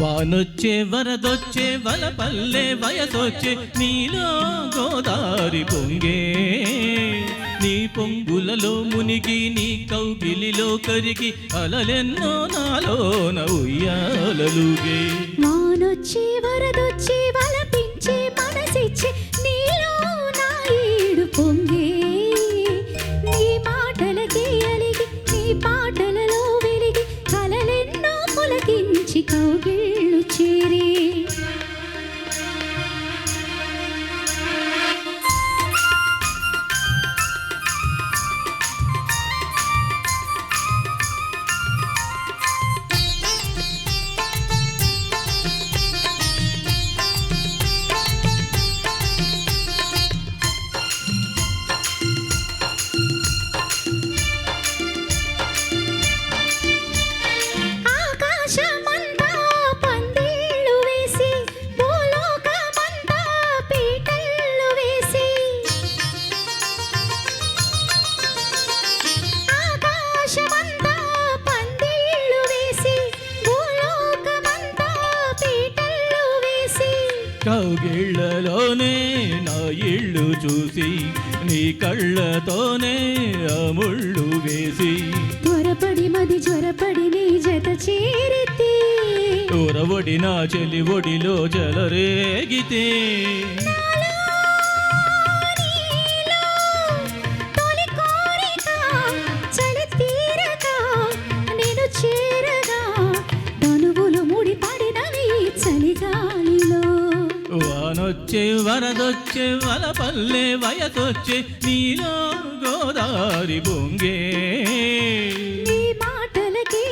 వానొచ్చే వరదొచ్చే వల పల్లె వయసొచ్చే నీలో గోదారి పొంగే నీ పొంగులలో మునిగి నీ కౌగిలిలో కరిగి అలలెన్నో నాలోన ఉయ్యాలలుగే. వానొచ్చి వరదొచ్చి వలపించి మనసిచ్చి నీలో నా ఈడు పొంగే. నీ మాటలకి అలిగి నీ పాటలలో వెలిగి కలలెన్నో పులకించి కౌగిళ్ళు కౌగిళ్ళలోనే నా ఇళ్ళు చూసి నీ కళ్ళతోనే ఆ ముళ్ళు వేసి. త్వరపడి మది జ్వరపడి నీ జత చేరితే. ఊరవడి నా చెలి ఒడిలో జలరేగితే వరదొచ్చే వరదొచ్చే వల పల్లె వయసొచ్చే నీలో గోదారి బొంగే. నీ మాటలకి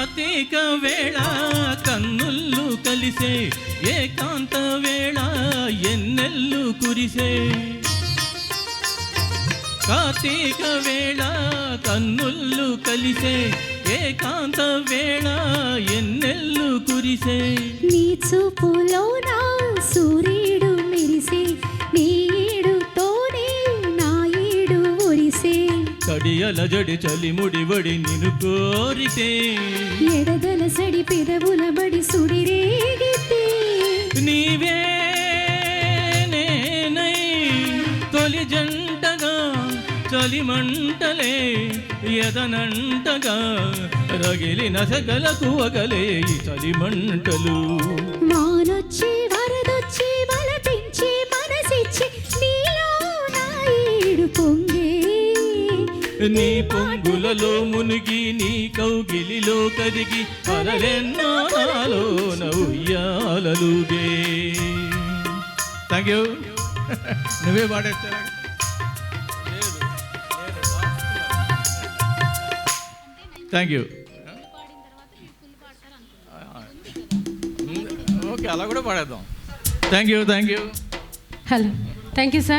కార్తీక వేళ కన్నుళ్ళు కలిసే ఏకాంత వేళ ఎన్నెల్లు కురిసే. కార్తీక వేళ కన్నుళ్ళు కలిసే ఏకాంత వేళ ఎన్నెల్లు కురిసే. నీ చూపులో నా సూర్యుడు కడియల జడి చలి ముడివడి నిన్ను కోరితే. ఎడదల సడి పెదవుల బడి సుడిరేగితే నీవే నేనై తొలి జంటగా చలి మంటలే ఎదనంటగా రగిలిన సగల కువగలే ఈ చలి మంటలు. మానొచ్చి వరదొచ్చి నీ పొంగులలో మునిగి నీ కౌగిలిలో కదిగి అలలెన్నో నాలో నవ్యాలలుగే థ్యాంక్ యూ నువ్వే పాడేస్తారా? థ్యాంక్ యూ ఓకే అలా కూడా పాడేద్దాం. Thank you thank you hello thank you sir